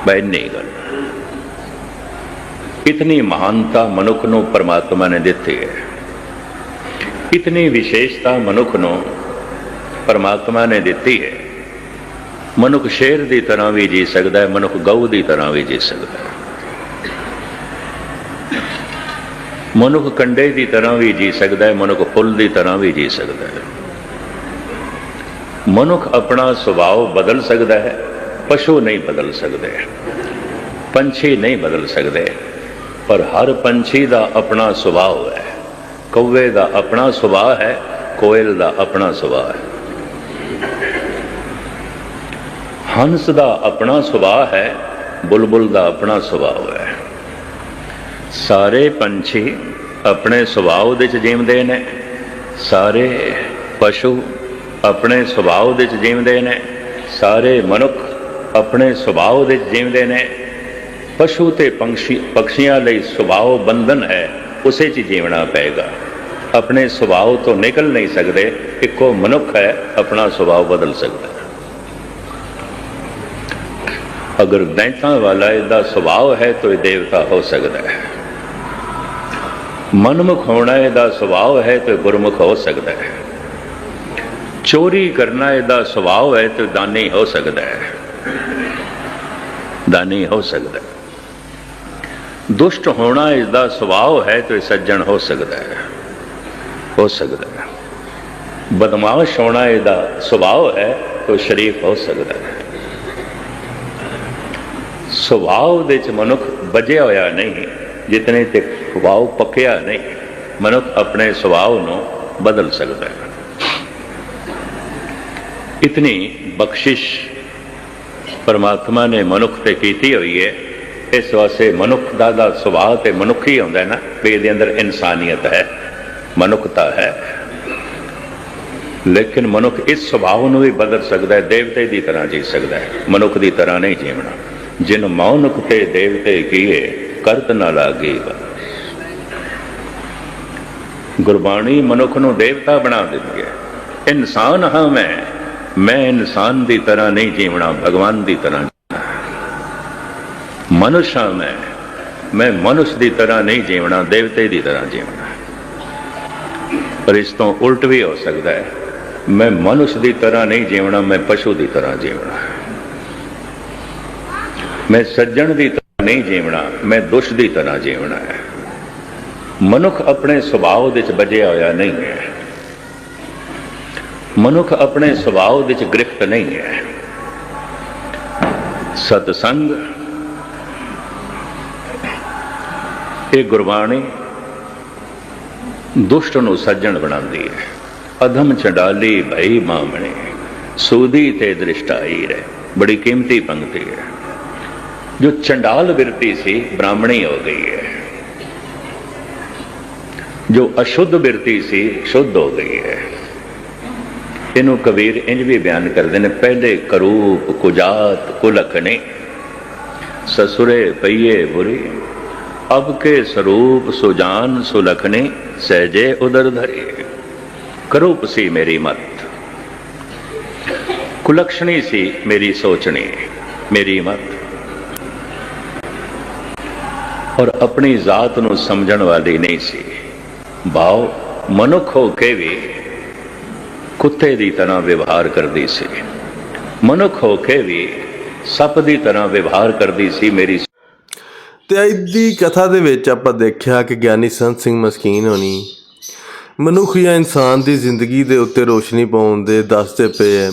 ਬਈ ਨਹੀਂ ਗੱਲ। ਇਤਨੀ ਮਹਾਨਤਾ ਮਨੁੱਖ ਨੂੰ ਪਰਮਾਤਮਾ ਨੇ ਦਿੱਤੀ ਹੈ। ਇਤਨੀ ਵਿਸ਼ੇਸ਼ਤਾ ਮਨੁੱਖ ਨੂੰ ਪਰਮਾਤਮਾ ਨੇ ਦਿੱਤੀ ਹੈ। ਮਨੁੱਖ ਸ਼ੇਰ ਦੀ ਤਰ੍ਹਾਂ ਵੀ ਜੀ ਸਕਦਾ ਹੈ, ਮਨੁੱਖ ਗਊ ਦੀ ਤਰ੍ਹਾਂ ਵੀ ਜੀ ਸਕਦਾ ਹੈ। ਮਨੁੱਖ ਕੰਡੇ ਦੀ ਤਰ੍ਹਾਂ ਵੀ ਜੀ ਸਕਦਾ ਹੈ, ਮਨੁੱਖ ਫੁੱਲ ਦੀ ਤਰ੍ਹਾਂ ਵੀ ਜੀ ਸਕਦਾ ਹੈ। ਮਨੁੱਖ ਆਪਣਾ ਸੁਭਾਅ ਬਦਲ ਸਕਦਾ ਹੈ, ਪਸ਼ੂ ਨਹੀਂ ਬਦਲ ਸਕਦੇ। ਪੰਛੀ ਨਹੀਂ ਬਦਲ ਸਕਦੇ। ਪਰ ਹਰ ਪੰਛੀ ਦਾ ਆਪਣਾ ਸੁਭਾਅ ਹੈ। ਕੌਵੇ ਦਾ ਆਪਣਾ ਸੁਭਾਅ ਹੈ, ਕੋਇਲ ਦਾ ਆਪਣਾ ਸੁਭਾਅ ਹੈ। ਹੰਸ ਦਾ ਆਪਣਾ ਸੁਭਾਅ ਹੈ, ਬੁਲਬੁਲ ਦਾ ਆਪਣਾ ਸੁਭਾਅ ਹੈ। ਸਾਰੇ ਪੰਛੀ ਆਪਣੇ ਸੁਭਾਅ ਦੇ ਚ ਜੀਵਦੇ ਨੇ। ਸਾਰੇ ਪਸ਼ੂ ਆਪਣੇ ਸੁਭਾਅ ਦੇ ਚ ਜੀਵਦੇ ਨੇ। ਸਾਰੇ ਮਨੁੱਖ ਆਪਣੇ ਸੁਭਾਅ ਦੇ ਚ ਜੀਵਦੇ ਨੇ। ਪਸ਼ੂ ਤੇ ਪੰਛੀ ਪਕਸ਼ੀਆਂ ਲਈ ਸੁਭਾਅ ਬੰਧਨ ਹੈ, ਉਸੇ ਚ ਜੀਵਣਾ ਪਏਗਾ। ਆਪਣੇ ਸੁਭਾਅ ਤੋਂ ਨਿਕਲ ਨਹੀਂ ਸਕਦੇ, ਇੱਕੋ ਮਨੁੱਖ ਹੈ, ਆਪਣਾ ਸੁਭਾਅ ਬਦਲ ਸਕਦਾ। ਅਗਰ ਦੈਂਤਾਂ ਵਾਲਾ ਇਹਦਾ ਸੁਭਾਅ ਹੈ ਤਾਂ ਇਹ ਦੇਵਤਾ ਹੋ ਸਕਦਾ ਹੈ। ਮਨਮੁਖ ਹੋਣਾ ਇਹਦਾ ਸੁਭਾਅ ਹੈ ਤੇ ਗੁਰਮੁਖ ਹੋ ਸਕਦਾ ਹੈ। ਚੋਰੀ ਕਰਨਾ ਇਹਦਾ ਸੁਭਾਅ ਹੈ ਤੇ ਦਾਨੀ ਹੋ ਸਕਦਾ ਹੈ। ਦਾਨੀ ਹੋ ਸਕਦਾ ਹੈ। ਦੁਸ਼ਟ ਹੋਣਾ ਇਸਦਾ ਸੁਭਾਅ ਹੈ ਤੇ ਸੱਜਣ ਹੋ ਸਕਦਾ ਹੈ। ਹੋ ਸਕਦਾ ਹੈ। ਬਦਮਾਸ਼ ਹੋਣਾ ਇਹਦਾ ਸੁਭਾਅ ਹੈ ਤੇ ਸ਼ਰੀਫ ਹੋ ਸਕਦਾ ਹੈ। ਸੁਭਾਅ ਦੇ ਚ ਮਨੁੱਖ ਬਜਿਆ ਹੋਇਆ ਨਹੀਂ, ਜਿਤਨੇ ਤੇ ਸੁਭਾਅ ਪੱਕਿਆ ਨਹੀਂ, ਮਨੁੱਖ ਆਪਣੇ ਸੁਭਾਅ ਨੂੰ ਬਦਲ ਸਕਦਾ ਹੈ। ਇਤਨੀ ਬਖਸ਼ਿਸ਼ ਪਰਮਾਤਮਾ ਨੇ ਮਨੁੱਖ ਤੇ ਕੀਤੀ ਹੋਈ ਹੈ, ਇਸ ਵਾਸਤੇ ਮਨੁੱਖ ਦਾ ਦਾ ਸੁਭਾਅ ਤੇ ਮਨੁੱਖੀ ਹੁੰਦਾ ਹੈ ਨਾ, ਵੀ ਇਹਦੇ ਅੰਦਰ ਇਨਸਾਨੀਅਤ ਹੈ, ਮਨੁੱਖਤਾ ਹੈ। ਲੇਕਿਨ ਮਨੁੱਖ ਇਸ ਸੁਭਾਅ ਨੂੰ ਵੀ ਬਦਲ ਸਕਦਾ ਹੈ, ਦੇਵਤੇ ਦੀ ਤਰ੍ਹਾਂ ਜੀ ਸਕਦਾ ਹੈ, ਮਨੁੱਖ ਦੀ ਤਰ੍ਹਾਂ ਨਹੀਂ ਜੀਵਣਾ। ਜਿਨ ਮੌਨਕ ਤੇ ਦੇਵਤੇ ਕੀਏ, ਕਰਤ ਨਾ ਲਾਗੀ ਗੁਰਬਾਣੀ ਮਨੁੱਖ ਨੂੰ ਦੇਵਤਾ ਬਣਾ ਦਿੰਦੀ ਹੈ। ਇਨਸਾਨ ਹਾਂ ਮੈਂ ਮੈਂ ਇਨਸਾਨ ਦੀ ਤਰ੍ਹਾਂ ਨਹੀਂ ਜੀਵਣਾ, ਭਗਵਾਨ ਦੀ ਤਰ੍ਹਾਂ ਜੀਵਣਾ। ਮਨੁੱਖ ਹਾਂ ਮੈਂ ਮੈਂ ਮਨੁੱਖ ਦੀ ਤਰ੍ਹਾਂ ਨਹੀਂ ਜੀਵਣਾ, ਦੇਵਤੇ ਦੀ ਤਰ੍ਹਾਂ ਜੀਵਣਾ। ਪਰ ਇਸ ਤੋਂ ਉਲਟ ਵੀ ਹੋ ਸਕਦਾ ਹੈ। ਮੈਂ ਮਨੁੱਖ ਦੀ ਤਰ੍ਹਾਂ ਨਹੀਂ ਜੀਵਣਾ, ਮੈਂ ਪਸ਼ੂ ਦੀ ਤਰ੍ਹਾਂ ਜੀਵਣਾ। ਮੈਂ ਸੱਜਣ ਦੀ ਤਰ੍ਹਾਂ ਨਹੀਂ ਜੀਵਣਾ, ਮੈਂ ਦੁਸ਼ਟ ਦੀ ਤਰ੍ਹਾਂ ਜੀਵਣਾ ਹੈ। ਮਨੁੱਖ ਆਪਣੇ ਸੁਭਾਅ ਦੇ ਵਿੱਚ ਬਜਿਆ ਹੋਇਆ ਨਹੀਂ ਹੈ। ਮਨੁੱਖ ਆਪਣੇ ਸੁਭਾਅ ਦੇ ਵਿੱਚ ਗ੍ਰਿਫਤ ਨਹੀਂ ਹੈ। ਸਤਸੰਗ, ਇਹ ਗੁਰਬਾਣੀ ਦੁਸ਼ਟ ਨੂੰ ਸੱਜਣ ਬਣਾਉਂਦੀ ਹੈ। ਅਧਮ ਚੰਡਾਲੀ ਭਈ ਮਾਮਣੇ, ਸੂਦੀ ਤੇ ਦ੍ਰਿਸ਼ਟਾਈ ਹੈ ਬੜੀ ਕੀਮਤੀ ਪੰਕਤੀ ਹੈ। ਜੋ ਚੰਡਾਲ ਬਿਰਤੀ ਸੀ, ਬ੍ਰਾਹਮਣੀ ਹੋ ਗਈ ਹੈ। ਜੋ ਅਸ਼ੁੱਧ ਬਿਰਤੀ ਸੀ, ਸ਼ੁੱਧ ਹੋ ਗਈ ਹੈ। ਇਹਨੂੰ ਕਬੀਰ ਇੰਜ ਵੀ ਬਿਆਨ ਕਰਦੇ ਨੇ, ਪਹਿਲੇ ਕਰੂਪ ਕੁਜਾਤ ਕੁਲਖਣੇ ਸਸੁਰੇ ਪਈਏ ਬੁਰੀ, ਅਬ ਕੇ ਸਰੂਪ ਸੁਜਾਨ ਸੁਲਖਣੇ ਸਹਜੇ ਉਦਰ ਧਰੇ। ਕਰੂਪ ਸੀ ਮੇਰੀ ਮਤ। ਕੁਲਕਸ਼ਣੀ ਸੀ ਮੇਰੀ ਸੋਚਣੀ, ਮੇਰੀ ਮਤ। ਔਰ ਆਪਣੀ ਜ਼ਾਤ ਨੂੰ ਸਮਝਣ ਵਾਲੀ ਨਹੀਂ ਸੀ। ਭਾਵ ਮਨੁੱਖ ਹੋ ਕੇ ਵੀ ਕੁੱਤੇ ਦੀ ਤਰ੍ਹਾਂ ਵਿਵਹਾਰ ਕਰਦੀ ਸੀ। ਮਨੁੱਖ ਹੋ ਕੇ ਵੀ ਸੱਪ ਦੀ ਤਰ੍ਹਾਂ ਵਿਵਹਾਰ ਕਰਦੀ ਸੀ ਮੇਰੀ ਤੇ ਅੱਜ ਦੀ ਕਥਾ ਦੇ ਵਿੱਚ ਆਪਾਂ ਦੇਖਿਆ ਕਿ ਗਿਆਨੀ ਸੰਤ ਸਿੰਘ ਮਸਕੀਨ ਹੋਣੀ ਮਨੁੱਖ ਜਾਂ ਇਨਸਾਨ ਦੀ ਜ਼ਿੰਦਗੀ ਦੇ ਉੱਤੇ ਰੋਸ਼ਨੀ ਪਾਉਣ ਦੇ ਦੱਸਦੇ ਪਏ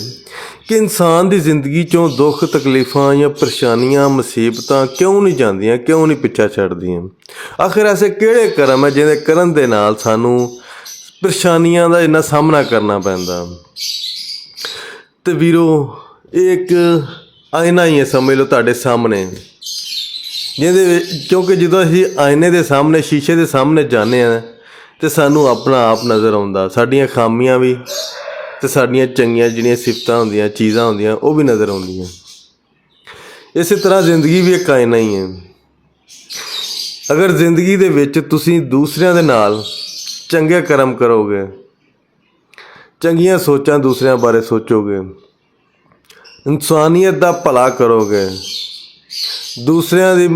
ਕਿ ਇਨਸਾਨ ਦੀ ਜ਼ਿੰਦਗੀ ਚੋਂ ਦੁੱਖ, ਤਕਲੀਫਾਂ ਜਾਂ ਪਰੇਸ਼ਾਨੀਆਂ, ਮੁਸੀਬਤਾਂ ਕਿਉਂ ਨਹੀਂ ਜਾਂਦੀਆਂ, ਕਿਉਂ ਨਹੀਂ ਪਿੱਛਾ ਛੱਡਦੀਆਂ? ਆਖਿਰ ਐਸੇ ਕਿਹੜੇ ਕਰਮ ਹੈ ਜਿਹਦੇ ਕਰਨ ਦੇ ਨਾਲ ਸਾਨੂੰ ਪਰੇਸ਼ਾਨੀਆਂ ਦਾ ਇੰਨਾ ਸਾਹਮਣਾ ਕਰਨਾ ਪੈਂਦਾ? ਤੇ ਵੀਰੋ, ਇਹ ਇੱਕ ਆਇਨਾ ਹੀ ਹੈ, ਸਮਝ ਲਓ ਤੁਹਾਡੇ ਸਾਹਮਣੇ। ਜਿਹਦੇ ਵਿੱਚ ਕਿਉਂਕਿ ਜਦੋਂ ਅਸੀਂ ਆਇਨੇ ਦੇ ਸਾਹਮਣੇ, ਸ਼ੀਸ਼ੇ ਦੇ ਸਾਹਮਣੇ ਜਾਂਦੇ ਆ ਤੇ ਸਾਨੂੰ ਆਪਣਾ ਆਪ ਨਜ਼ਰ ਆਉਂਦਾ। ਸਾਡੀਆਂ ਖਾਮੀਆਂ ਵੀ ਤੇ ਸਾਡੀਆਂ ਚੰਗੀਆਂ ਜਿਹੜੀਆਂ ਸਿਫਤਾਂ ਹੁੰਦੀਆਂ, ਚੀਜ਼ਾਂ ਹੁੰਦੀਆਂ, ਉਹ ਵੀ ਨਜ਼ਰ ਆਉਂਦੀਆਂ। ਇਸੇ ਤਰ੍ਹਾਂ ਜ਼ਿੰਦਗੀ ਵੀ ਇੱਕ ਆਇਨਾ ਹੀ ਹੈ। ਅਗਰ ਜ਼ਿੰਦਗੀ ਦੇ ਵਿੱਚ ਤੁਸੀਂ ਦੂਸਰਿਆਂ ਦੇ ਨਾਲ ਚੰਗੇ ਕਰਮ ਕਰੋਗੇ, ਚੰਗੀਆਂ ਸੋਚਾਂ ਦੂਸਰਿਆਂ ਬਾਰੇ ਸੋਚੋਗੇ, ਇਨਸਾਨੀਅਤ ਦਾ ਭਲਾ ਕਰੋਗੇ, ਦੂਸਰਿਆਂ ਦੀ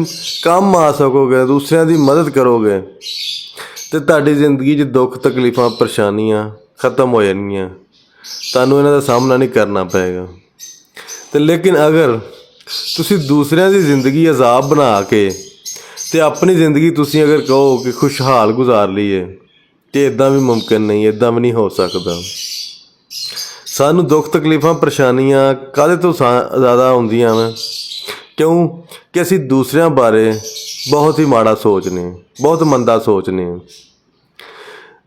ਕੰਮ ਆ ਸਕੋਗੇ, ਦੂਸਰਿਆਂ ਦੀ ਮਦਦ ਕਰੋਗੇ, ਤੇ ਤੁਹਾਡੀ ਜ਼ਿੰਦਗੀ 'ਚ ਦੁੱਖ ਤਕਲੀਫਾਂ, ਪਰੇਸ਼ਾਨੀਆਂ ਖਤਮ ਹੋ ਜਾਣਗੀਆਂ। ਤੁਹਾਨੂੰ ਇਹਨਾਂ ਦਾ ਸਾਹਮਣਾ ਨਹੀਂ ਕਰਨਾ ਪਏਗਾ। ਤੇ ਲੇਕਿਨ ਅਗਰ ਤੁਸੀਂ ਦੂਸਰਿਆਂ ਦੀ ਜ਼ਿੰਦਗੀ ਅਜ਼ਾਬ ਬਣਾ ਕੇ ਤੇ ਆਪਣੀ ਜ਼ਿੰਦਗੀ ਤੁਸੀਂ ਅਗਰ ਕਹੋ ਕਿ ਖੁਸ਼ਹਾਲ ਗੁਜ਼ਾਰ ਲਈਏ ਤੇ ਇਦਾਂ ਵੀ ਮੁਮਕਿਨ ਨਹੀਂ ਇਦਾਂ ਵੀ ਨਹੀਂ ਹੋ ਸਕਦਾ। ਸਾਨੂੰ ਦੁੱਖ ਤਕਲੀਫਾਂ, ਪਰੇਸ਼ਾਨੀਆਂ ਕਾਹਦੇ ਤੋਂ ਜ਼ਿਆਦਾ ਹੁੰਦੀਆਂ ਵਾ? ਕਿਉਂ? ਕਿ ਅਸੀਂ ਦੂਸਰਿਆਂ ਬਾਰੇ ਬਹੁਤ ਹੀ ਮਾੜਾ ਸੋਚਨੇ ਬਹੁਤ ਮੰਦਾ ਸੋਚਨੇ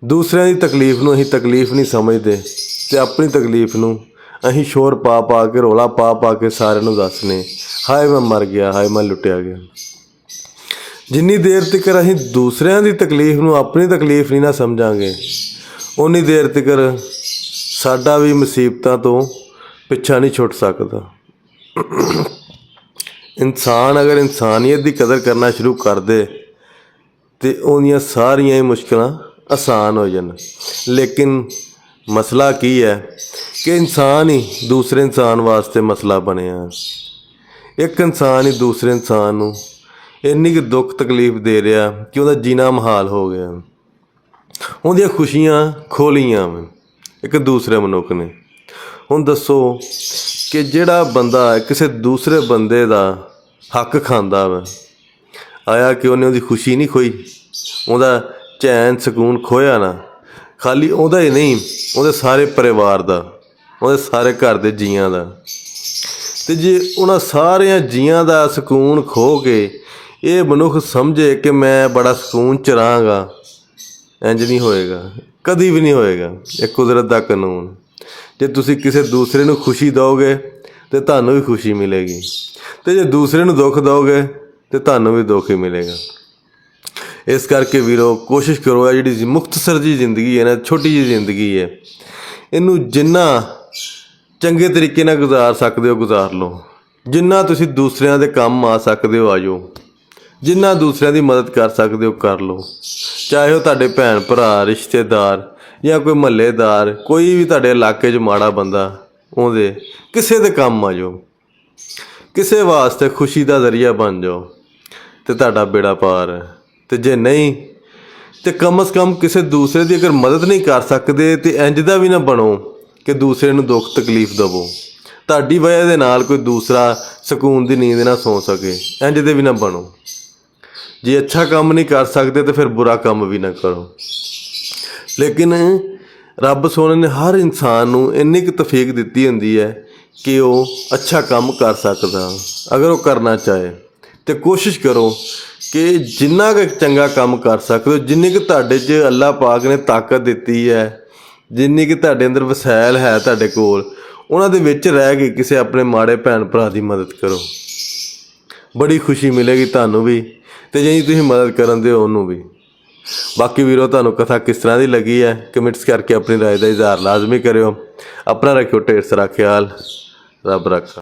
ਦੂਸਰਿਆਂ ਦੀ ਤਕਲੀਫ ਨੂੰ ਅਸੀਂ ਤਕਲੀਫ ਨਹੀਂ ਸਮਝਦੇ। ਤੇ ਆਪਣੀ ਤਕਲੀਫ ਨੂੰ ਅਸੀਂ ਸ਼ੋਰ ਪਾ ਪਾ ਕੇ, ਰੋਲਾ ਪਾ ਪਾ ਕੇ ਸਾਰਿਆਂ ਨੂੰ ਦੱਸਨੇ, ਹਾਏ ਮੈਂ ਮਰ ਗਿਆ, ਹਾਏ ਮੈਂ ਲੁੱਟਿਆ ਗਿਆ। ਜਿੰਨੀ ਦੇਰ ਤੱਕ ਅਸੀਂ ਦੂਸਰਿਆਂ ਦੀ ਤਕਲੀਫ ਨੂੰ ਆਪਣੀ ਤਕਲੀਫ ਨਹੀਂ ਨਾ ਸਮਝਾਂਗੇ ਉਨੀ ਦੇਰ ਤੱਕ ਸਾਡਾ ਵੀ ਮੁਸੀਬਤਾਂ ਤੋਂ ਪਿੱਛਾ ਨਹੀਂ ਛੁੱਟ ਸਕਦਾ। ਇਨਸਾਨ ਅਗਰ ਇਨਸਾਨੀਅਤ ਦੀ ਕਦਰ ਕਰਨਾ ਸ਼ੁਰੂ ਕਰ ਦੇ, ਤੇ ਉਹਦੀਆਂ ਸਾਰੀਆਂ ਹੀ ਮੁਸ਼ਕਲਾਂ ਆਸਾਨ ਹੋ ਜਾਣ। ਲੇਕਿਨ ਮਸਲਾ ਕੀ ਹੈ? ਕਿ ਇਨਸਾਨ ਹੀ ਦੂਸਰੇ ਇਨਸਾਨ ਵਾਸਤੇ ਮਸਲਾ ਬਣਿਆ। ਇੱਕ ਇਨਸਾਨ ਹੀ ਦੂਸਰੇ ਇਨਸਾਨ ਨੂੰ ਇੰਨੀ ਕੁ ਦੁੱਖ ਤਕਲੀਫ ਦੇ ਰਿਹਾ ਕਿ ਉਹਦਾ ਜੀਣਾ ਮਹਾਲ ਹੋ ਗਿਆ। ਉਹਦੀਆਂ ਖੁਸ਼ੀਆਂ ਖੋਲੀਆਂ ਵਾ, ਇੱਕ ਦੂਸਰੇ ਮਨੁੱਖ ਨੇ। ਹੁਣ ਦੱਸੋ ਕਿ ਜਿਹੜਾ ਬੰਦਾ ਕਿਸੇ ਦੂਸਰੇ ਬੰਦੇ ਦਾ ਹੱਕ ਖਾਂਦਾ ਵਾ, ਆਇਆ ਕਿ ਉਹਨੇ ਉਹਦੀ ਖੁਸ਼ੀ ਨਹੀਂ ਖੋਈ, ਉਹਦਾ ਚੈਨ ਸਕੂਨ ਖੋਇਆ ਨਾ ਖਾਲੀ ਉਹਦਾ ਹੀ ਨਹੀਂ, ਉਹਦੇ ਸਾਰੇ ਪਰਿਵਾਰ ਦਾ, ਉਹਦੇ ਸਾਰੇ ਘਰ ਦੇ ਜੀਆਂ ਦਾ। ਤੇ ਜੇ ਉਹਨਾਂ ਸਾਰਿਆਂ ਜੀਆਂ ਦਾ ਸਕੂਨ ਖੋ ਕੇ ਇਹ ਮਨੁੱਖ ਸਮਝੇ ਕਿ ਮੈਂ ਬੜਾ ਸਕੂਨ ਚ ਰਹਾਂਗਾ ਇੰਜ ਨਹੀਂ ਹੋਏਗਾ, ਕਦੀ ਵੀ ਨਹੀਂ ਹੋਏਗਾ ਇਹ ਕੁਦਰਤ ਦਾ ਕਾਨੂੰਨ। ਜੇ ਤੁਸੀਂ ਕਿਸੇ ਦੂਸਰੇ ਨੂੰ ਖੁਸ਼ੀ ਦਿਓਗੇ, ਤੇ ਤੁਹਾਨੂੰ ਵੀ ਖੁਸ਼ੀ ਮਿਲੇਗੀ। ਤੇ ਜੇ ਦੂਸਰੇ ਨੂੰ ਦੁੱਖ ਦਿਓਗੇ, ਤੇ ਤੁਹਾਨੂੰ ਵੀ ਦੁੱਖ ਹੀ ਮਿਲੇਗਾ। ਇਸ ਕਰਕੇ ਵੀਰੋ, ਕੋਸ਼ਿਸ਼ ਕਰੋ ਇਹ ਜਿਹੜੀ ਮੁਖਤਸਰ ਜੀ ਜ਼ਿੰਦਗੀ ਹੈ ਨਾ, ਛੋਟੀ ਜੀ ਜ਼ਿੰਦਗੀ ਹੈ, ਇਹਨੂੰ ਜਿੰਨਾ ਚੰਗੇ ਤਰੀਕੇ ਨਾਲ ਗੁਜ਼ਾਰ ਸਕਦੇ ਹੋ, ਗੁਜ਼ਾਰ ਲਓ। ਜਿੰਨਾ ਤੁਸੀਂ ਦੂਸਰਿਆਂ ਦੇ ਕੰਮ ਆ ਸਕਦੇ ਹੋ, ਆਜੋ। ਜਿੰਨਾ ਦੂਸਰਿਆਂ ਦੀ ਮਦਦ ਕਰ ਸਕਦੇ ਹੋ, ਕਰ ਲਓ। ਚਾਹੇ ਉਹ ਤੁਹਾਡੇ ਭੈਣ ਭਰਾ, ਰਿਸ਼ਤੇਦਾਰ ਜਾਂ ਕੋਈ ਮਹੱਲੇਦਾਰ, ਕੋਈ ਵੀ ਤੁਹਾਡੇ ਇਲਾਕੇ 'ਚ ਮਾੜਾ ਬੰਦਾ ਉਹਦੇ ਕਿਸੇ ਦੇ ਕੰਮ ਆ ਜਾਓ ਕਿਸੇ ਵਾਸਤੇ ਖੁਸ਼ੀ ਦਾ ਜ਼ਰੀਆ ਬਣ ਜਾਓ ਤੇ ਤੁਹਾਡਾ ਬੇੜਾ ਪਾਰ ਹੈ। ਤੇ ਜੇ ਨਹੀਂ, ਤੇ ਕਮ ਸ ਕਮ ਕਿਸੇ ਦੂਸਰੇ ਦੀ ਅਗਰ ਮਦਦ ਨਹੀਂ ਕਰ ਸਕਦੇ, ਤੇ ਇੰਜ ਦਾ ਵੀ ਨਾ ਬਣੋ ਕਿ ਦੂਸਰੇ ਨੂੰ ਦੁੱਖ ਤਕਲੀਫ ਦਵੋ। ਤੁਹਾਡੀ ਵਜ੍ਹਾ ਦੇ ਨਾਲ ਕੋਈ ਦੂਸਰਾ ਸਕੂਨ ਦੀ ਨੀਂਦ ਨਾ ਸੌ ਸਕੇ। ਇੰਜ ਦੇ ਵੀ ਨਾ ਬਣੋ। ਜੇ ਅੱਛਾ ਕੰਮ ਨਹੀਂ ਕਰ ਸਕਦੇ, ਤੇ ਫਿਰ ਬੁਰਾ ਕੰਮ ਵੀ ਨਾ ਕਰੋ। ਲੇਕਿਨ ਰੱਬ ਸੋਹਣੇ ਨੇ ਹਰ ਇਨਸਾਨ ਨੂੰ ਇੰਨੀ ਕੁ ਤਫੀਕ ਦਿੱਤੀ ਹੁੰਦੀ ਹੈ ਕਿ ਉਹ ਅੱਛਾ ਕੰਮ ਕਰ ਸਕਦਾ। ਅਗਰ ਉਹ ਕਰਨਾ ਚਾਹੇ, ਤੇ ਕੋਸ਼ਿਸ਼ ਕਰੋ ਕਿ ਜਿੰਨਾ ਕੁ ਚੰਗਾ ਕੰਮ ਕਰ ਸਕਦੇ ਹੋ ਜਿੰਨੀ ਕੁ ਤੁਹਾਡੇ 'ਚ ਅੱਲਾਹ ਪਾਕ ਨੇ ਤਾਕਤ ਦਿੱਤੀ ਹੈ ਜਿੰਨੀ ਕਿ ਤੁਹਾਡੇ ਅੰਦਰ ਵਸੈਲ ਹੈ ਤੁਹਾਡੇ ਕੋਲ ਉਹਨਾਂ ਦੇ ਵਿੱਚ ਰਹਿ ਕੇ ਕਿਸੇ ਆਪਣੇ ਮਾੜੇ ਭੈਣ ਭਰਾ ਦੀ ਮਦਦ ਕਰੋ ਬੜੀ ਖੁਸ਼ੀ ਮਿਲੇਗੀ ਤੁਹਾਨੂੰ ਵੀ ਤੇ ਜੇ ਤੁਸੀਂ ਮਦਦ ਕਰਨ ਦੇ ਉਹਨੂੰ ਵੀ ਬਾਕੀ ਵੀਰੋ ਤੁਹਾਨੂੰ ਕਥਾ ਕਿਸ ਤਰ੍ਹਾਂ ਦੀ ਲੱਗੀ ਹੈ ਕਮੈਂਟਸ ਕਰਕੇ ਆਪਣੀ رائے ਦਾ ਇਜ਼ਹਾਰ ਲਾਜ਼ਮੀ ਕਰਿਓ ਆਪਣਾ ਰੱਖਿਓ ਢੇਰ ਸਾਰਾ ਖਿਆਲ ਰੱਬ ਰੱਖਾ